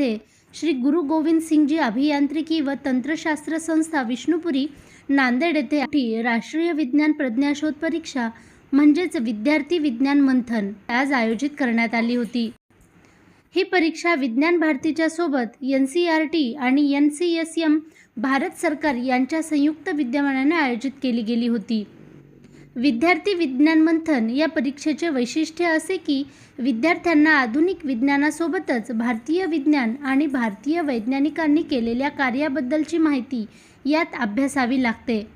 येथे श्री गुरु गोविंद सिंगजी अभियांत्रिकी व तंत्रशास्त्र संस्था विष्णुपुरी नांदेड येथे राष्ट्रीय विज्ञान प्रज्ञाशोध परीक्षा म्हणजेच विद्यार्थी विज्ञान मंथन आज आयोजित करण्यात आली होती. ही परीक्षा विज्ञान भारतीच्या सोबत एन सी आर टी आणि N C S M Bharat सरकार यांच्या संयुक्त विद्यमानाने आयोजित केली गेली होती. विद्यार्थी विज्ञान मंथन या परीक्षेचे वैशिष्ट्य असे की विद्यार्थ्यांना आधुनिक विज्ञानासोबतच भारतीय विज्ञान आणि भारतीय वैज्ञानिकांनी केलेल्या कार्याबद्दलची माहिती यात अभ्यासावी लागते.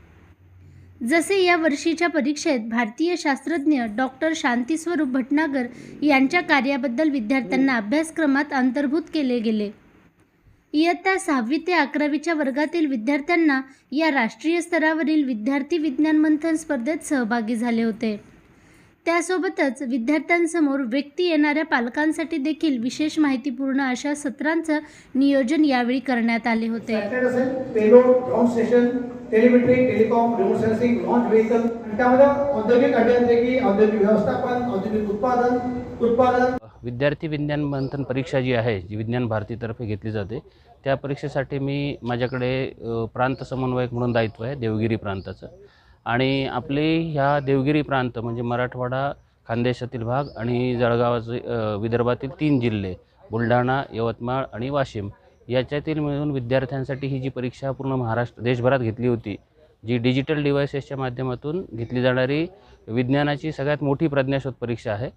जसे या वर्षीच्या परीक्षेत भारतीय शास्त्रज्ञ डॉक्टर शांतीस्वरूप भटनागर यांच्या कार्याबद्दल विद्यार्थ्यांना अभ्यासक्रमात अंतर्भूत केले गेले. इयत्ता सहावी ते अकरावीच्या वर्गातील विद्यार्थ्यांना या राष्ट्रीय स्तरावरील विद्यार्थी विज्ञान मंथन स्पर्धेत सहभागी झाले होते. त्यासोबतच विद्यार्थ्यांसमोर व्यक्ती येणाऱ्या पालकांसाठी देखील विशेष माहितीपूर्ण अशा सत्रांचं नियोजन यावेळी करण्यात आले होते. Telemetry telecom remote sensing launch vehicle आणि त्यामध्ये औद्योगिक अभियांत्रिकी औद्योगिक व्यवस्थापन औद्योगिक उत्पादन उत्पादन विद्यार्थी विज्ञान मंथन परीक्षा जी आहे जी विज्ञान भारतीतर्फे घेतली जाते त्या परीक्षेसाठी मी माझ्याकडे प्रांत समन्वयक म्हणून दायित्व आहे देवगिरी प्रांताचं. आणि आपले ह्या देवगिरी प्रांत म्हणजे मराठवाडा खानदेशातील भाग आणि जळगावाचे विदर्भातील तीन जिल्हे बुलढाणा यवतमाळ आणि वाशिम याच्यातील मिळून विद्यार्थ्यांसाठी ही जी परीक्षा पूर्ण महाराष्ट्र देशभरात घेतली होती जी डिजिटल डिव्हायसेसच्या माध्यमातून घेतली जाणारी विज्ञानाची सगळ्यात मोठी प्रज्ञाशोध परीक्षा आहे.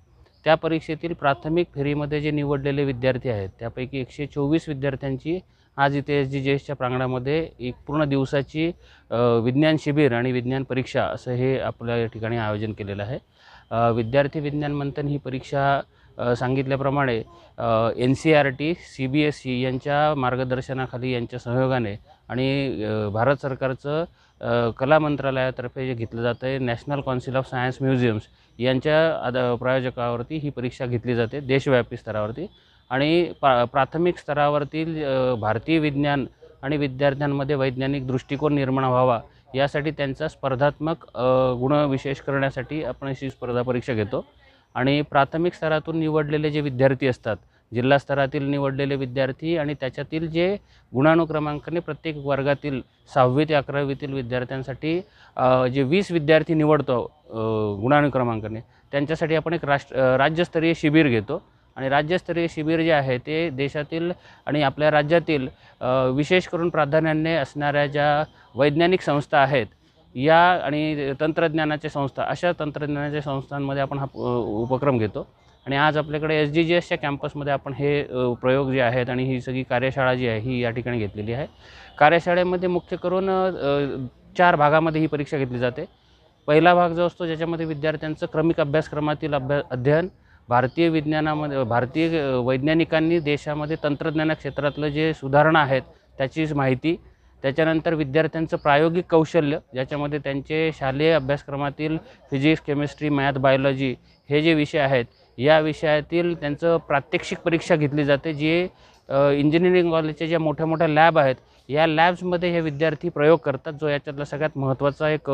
त्या परीक्षेतील प्राथमिक फेरीमध्ये जे निवडलेले विद्यार्थी आहेत त्यापैकी एकशे चोवीस विद्यार्थ्यांची आज इथे एस जी जे एसच्या प्रांगणामध्ये एक पूर्ण दिवसाची विज्ञान शिबिर आणि विज्ञान परीक्षा असं हे आपल्या या ठिकाणी आयोजन केलेलं आहे. विद्यार्थी विज्ञान मंथन ही परीक्षा सांगितल्याप्रमाणे N C R T C B S E यांच्या मार्गदर्शनाखाली यांच्या सहयोगाने आणि भारत सरकारचं कला मंत्रालयातर्फे जे घेतलं जातं आहे National Council of Science Museums यांच्या आद प्रायोजकावरती ही परीक्षा घेतली जाते देशव्यापी स्तरावरती. आणि पा प्राथमिक स्तरावरतील भारतीय विज्ञान आणि विद्यार्थ्यांमध्ये वैज्ञानिक दृष्टिकोन निर्माण व्हावा यासाठी त्यांचा स्पर्धात्मक गुण गुणविशेष करण्यासाठी आपण अशी स्पर्धा परीक्षा घेतो. आणि प्राथमिक स्तरातून निवडलेले जे विद्यार्थी असतात जिल्हा स्तरातील निवडलेले विद्यार्थी आणि त्याच्यातील जे गुणानुक्रमांकाने प्रत्येक वर्गातील सहावी ते अकरावीतील विद्यार्थ्यांसाठी जे वीस विद्यार्थी निवडतो अ, गुणानुक्रमांकाने त्यांच्यासाठी आपण एक राष्ट्र राज्यस्तरीय शिबिर घेतो. आणि राज्यस्तरीय शिबिर जे आहे ते देशातील आणि आपल्या राज्यातील विशेष करून प्राधान्याने असणाऱ्या ज्या वैज्ञानिक संस्था आहेत या आणि तंत्रज्ञानाच्या संस्था अशा तंत्रज्ञानाच्या संस्थांमध्ये आपण हा उपक्रम घेतो. आणि आज आपल्याकडे एस जी जी एसच्या कॅम्पसमध्ये आपण हे प्रयोग जे आहेत आणि ही सगळी कार्यशाळा जी आहे ही या ठिकाणी घेतलेली आहे. कार्यशाळेमध्ये मुख्य करून चार भागामध्ये ही परीक्षा घेतली जाते. पहिला भाग जो असतो ज्याच्यामध्ये विद्यार्थ्यांचं क्रमिक अभ्यासक्रमातील अभ्या अध्ययन भारतीय विज्ञानामध्ये भारतीय वैज्ञानिकांनी देशामध्ये तंत्रज्ञान क्षेत्रातलं जे सुधारणा आहेत त्याचीच माहिती त्याच्यानंतर विद्यार्थ्यांचं प्रायोगिक कौशल्य ज्याच्यामध्ये त्यांचे शालेय अभ्यासक्रमातील फिजिक्स केमिस्ट्री मॅथ बायोलॉजी हे जे विषय आहेत या विषयातील त्यांचं प्रात्यक्षिक परीक्षा घेतली जाते जे इंजिनिअरिंग कॉलेजच्या ज्या मोठ्या मोठ्या लॅब आहेत या लॅब्समध्ये हे विद्यार्थी प्रयोग करतात जो याच्यातला सगळ्यात महत्त्वाचा एक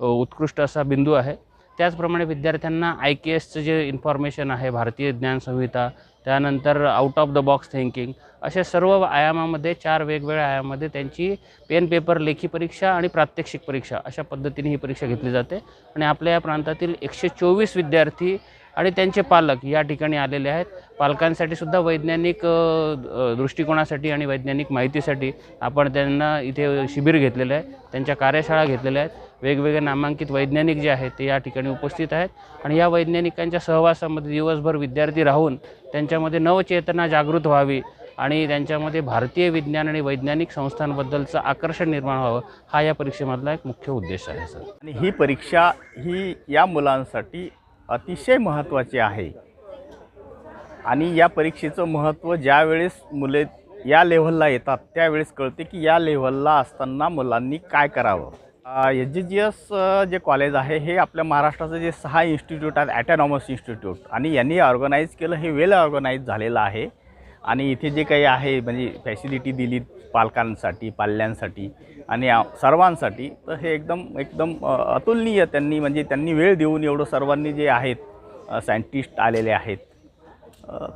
उत्कृष्ट असा बिंदू आहे. त्याचप्रमाणे विद्यार्थ्यांना आय के एसचं जे इन्फॉर्मेशन आहे भारतीय ज्ञान संहिता त्यानंतर out of the box thinking अशा सर्व आयामामध्ये चार वेगवेगळ्या आयामामध्ये त्यांची पेन पेपर लेखी परीक्षा आणि प्रात्यक्षिक परीक्षा अशा पद्धतीने ही परीक्षा घेतली जाते. आणि आपल्या या प्रांतातील एकशे चोवीस विद्यार्थी आणि त्यांचे पालक या ठिकाणी आलेले आहेत. पालकांसाठी सुद्धा वैज्ञानिक दृष्टिकोनासाठी आणि वैज्ञानिक माहितीसाठी आपण त्यांना इथे शिबिर घेतलेलं आहे. त्यांच्या कार्यशाळा घेतलेल्या आहेत. वेगवेगळे नामांकित वैज्ञानिक जे आहेत ते या ठिकाणी उपस्थित आहेत. आणि या वैज्ञानिकांच्या सहवासामध्ये दिवसभर विद्यार्थी राहून त्यांच्यामध्ये नवचेतना जागृत व्हावी आणि त्यांच्यामध्ये भारतीय विज्ञान आणि वैज्ञानिक संस्थांबद्दलचं आकर्षण निर्माण व्हावं हा या परीक्षेमधला एक मुख्य उद्देश आहे सर. आणि ही परीक्षा ही या मुलांसाठी अतिशय महत्त्वाचे आहे. आणि या परीक्षेचं महत्त्व ज्यावेळेस मुले या लेव्हलला येतात त्यावेळेस कळते की या लेव्हलला असताना मुलांनी काय करावं. H G G S J college आहे हे आपल्या महाराष्ट्राचं जे सहा इन्स्टिट्यूट आहेत ॲटॅनॉमस इन्स्टिट्यूट. आणि यांनी ऑर्गनाईज केलं हे वेल ऑर्गनाईज झालेलं आहे. आणि इथे जे काही आहे म्हणजे फॅसिलिटी दिली पालकांसाठी पाल्यांसाठी आणि सर्वांसाठी तर हे एकदम एकदम अतुलनीय त्यांनी म्हणजे त्यांनी वेळ देऊन एवढं सर्वांनी जे आहेत सायंटिस्ट आलेले आहेत.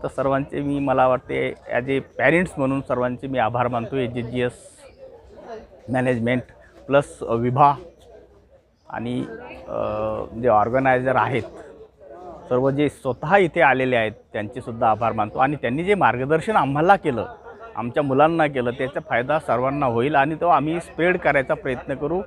तर सर्वांचे मी मला वाटते ॲज ए पॅरेंट्स म्हणून सर्वांचे मी आभार मानतो. H G G S management plus Vibha आणि जे ऑर्गनायझर आहेत सर्व जे स्वतः इथे आलेले आहेत त्यांचेसुद्धा आभार मानतो. आणि त्यांनी जे मार्गदर्शन आम्हाला केलं आमच्या मुलांना केलं त्याचा फायदा सर्वांना होईल आणि तो आम्ही स्प्रेड करायचा प्रयत्न करू.